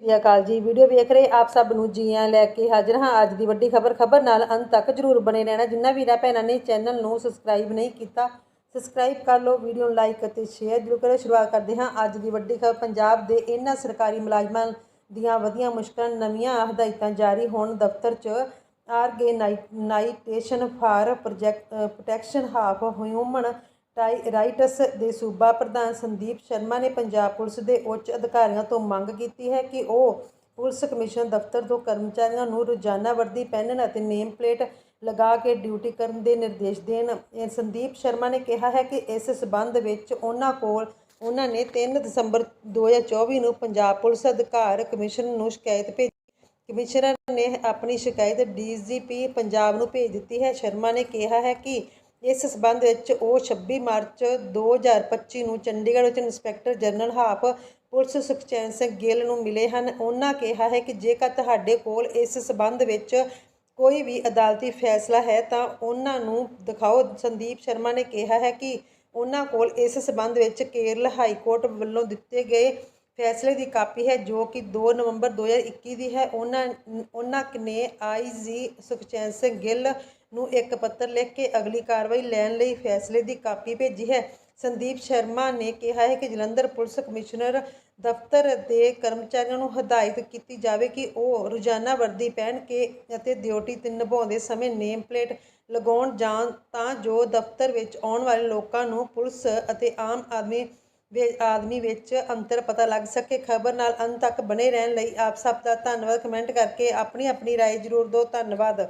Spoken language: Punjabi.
ਸ੍ਰੀ ਅਕਾਲ ਜੀ। ਵੀਡੀਓ ਵੇਖ ਰਹੇ ਆਪ ਸਭ ਨੂੰ ਜੀ ਆਇਆਂ ਲੈ ਕੇ ਹਾਜ਼ਰ ਹਾਂ। ਅੱਜ ਦੀ ਵੱਡੀ ਖਬਰ ਖਬਰ ਨਾਲ ਅੰਤ ਤੱਕ ਜਰੂਰ ਬਣੇ ਰਹਿਣਾ। ਜਿੰਨਾ ਵੀਰਾਂ ਭੈਣਾਂ ਨੇ ਚੈਨਲ ਨੂੰ ਸਬਸਕ੍ਰਾਈਬ ਨਹੀਂ ਕੀਤਾ ਸਬਸਕ੍ਰਾਈਬ ਕਰ ਲਓ, ਵੀਡੀਓ ਨੂੰ ਲਾਈਕ ਅਤੇ ਸ਼ੇਅਰ ਜਰੂਰ ਕਰੋ। ਸ਼ੁਰੂਆਤ ਕਰਦੇ ਹਾਂ ਅੱਜ ਦੀ ਵੱਡੀ ਖਬਰ। ਪੰਜਾਬ ਦੇ ਇਹਨਾਂ ਸਰਕਾਰੀ ਮੁਲਾਜ਼ਮਾਂ ਦੀਆਂ ਵਧੀਆਂ ਮੁਸ਼ਕਲਾਂ, ਨਵੀਆਂ ਹਦਾਇਤਾਂ ਜਾਰੀ ਹੋਣ ਦਫ਼ਤਰ 'ਚ। Organisation for project protection of human rights ਦੇ ਸੂਬਾ ਪ੍ਰਧਾਨ ਸੰਦੀਪ ਸ਼ਰਮਾ ਨੇ ਪੰਜਾਬ ਪੁਲਿਸ ਦੇ ਉੱਚ ਅਧਿਕਾਰੀਆਂ ਤੋਂ ਮੰਗ ਕੀਤੀ ਹੈ ਕਿ ਉਹ ਪੁਲਿਸ ਕਮਿਸ਼ਨ ਦਫ਼ਤਰ ਤੋਂ ਕਰਮਚਾਰੀਆਂ ਨੂੰ ਰੋਜ਼ਾਨਾ ਵਰਦੀ ਪਹਿਨਣ ਅਤੇ ਨੇਮ ਪਲੇਟ ਲਗਾ ਕੇ ਡਿਊਟੀ ਕਰਨ ਦੇ ਨਿਰਦੇਸ਼ ਦੇਣ। ਸੰਦੀਪ ਸ਼ਰਮਾ ਨੇ ਕਿਹਾ ਹੈ ਕਿ ਇਸ ਸਬੰਧ ਵਿੱਚ ਉਹਨਾਂ ਕੋਲ ਉਹਨਾਂ ਨੇ 3 ਦਸੰਬਰ 2024 ਨੂੰ ਪੰਜਾਬ ਪੁਲਿਸ ਅਧਿਕਾਰ ਕਮਿਸ਼ਨ ਨੂੰ ਸ਼ਿਕਾਇਤ ਭੇਜੀ। ਕਮਿਸ਼ਨਰ ਨੇ ਆਪਣੀ ਸ਼ਿਕਾਇਤ ਡੀਜੀਪੀ ਪੰਜਾਬ ਨੂੰ ਭੇਜ ਦਿੱਤੀ ਹੈ। ਸ਼ਰਮਾ ਨੇ ਕਿਹਾ ਹੈ ਕਿ ਇਸ ਸਬੰਧ ਵਿੱਚ ਉਹ 26 ਮਾਰਚ 2025 ਨੂੰ ਚੰਡੀਗੜ੍ਹ ਵਿੱਚ inspector general of police Sukhchain Singh Gill ਨੂੰ ਮਿਲੇ ਹਨ। ਉਹਨਾਂ ਕਿਹਾ ਹੈ ਕਿ ਜੇਕਰ ਤੁਹਾਡੇ ਕੋਲ ਇਸ ਸਬੰਧ ਵਿੱਚ ਕੋਈ ਵੀ ਅਦਾਲਤੀ ਫੈਸਲਾ ਹੈ ਤਾਂ ਉਹਨਾਂ ਨੂੰ ਦਿਖਾਓ। ਸੰਦੀਪ ਸ਼ਰਮਾ ਨੇ ਕਿਹਾ ਹੈ ਕਿ ਉਹਨਾਂ ਕੋਲ ਇਸ ਸਬੰਧ ਵਿੱਚ ਕੇਰਲ ਹਾਈ ਕੋਰਟ ਵੱਲੋਂ ਦਿੱਤੇ ਗਏ ਫੈਸਲੇ ਦੀ ਕਾਪੀ ਹੈ ਜੋ ਕਿ 2 ਨਵੰਬਰ 2021 ਦੀ ਹੈ। ਉਹਨਾਂ ਉਹਨਾਂ ਨੇ ਆਈਜੀ ਸੁਖਚੈਨ ਸਿੰਘ ਗਿੱਲ ਨੂੰ ਇੱਕ ਪੱਤਰ ਲਿਖ ਕੇ ਅਗਲੀ ਕਾਰਵਾਈ ਲੈਣ ਲਈ ਫੈਸਲੇ ਦੀ ਕਾਪੀ ਭੇਜੀ ਹੈ। ਸੰਦੀਪ ਸ਼ਰਮਾ ਨੇ ਕਿਹਾ ਹੈ ਕਿ ਜਲੰਧਰ ਪੁਲਿਸ ਕਮਿਸ਼ਨਰ ਦਫ਼ਤਰ ਦੇ ਕਰਮਚਾਰੀਆਂ ਨੂੰ ਹਦਾਇਤ ਕੀਤੀ ਜਾਵੇ ਕਿ ਉਹ ਰੋਜ਼ਾਨਾ ਵਰਦੀ ਪਹਿਨ ਕੇ ਅਤੇ ਡਿਊਟੀ ਤੇ ਨਿਭਾਉਂਦੇ ਸਮੇਂ ਨੇਮ ਪਲੇਟ ਲਗਾਉਣ ਜਾਣ ਤਾਂ ਜੋ ਦਫ਼ਤਰ ਵਿੱਚ ਆਉਣ ਵਾਲੇ ਲੋਕਾਂ ਨੂੰ ਪੁਲਿਸ ਅਤੇ ਆਮ ਆਦਮੀ ਆਦਮੀ ਵਿੱਚ ਅੰਤਰ ਪਤਾ ਲੱਗ ਸਕੇ ਖਬਰ ਨਾਲ ਅੰਤ ਤੱਕ ਬਣੇ ਰਹਿਣ ਲਈ ਆਪ ਸਭ ਦਾ ਧੰਨਵਾਦ ਕਮੈਂਟ ਕਰਕੇ ਆਪਣੀ ਆਪਣੀ رائے ਜ਼ਰੂਰ ਦਿਓ ਧੰਨਵਾਦ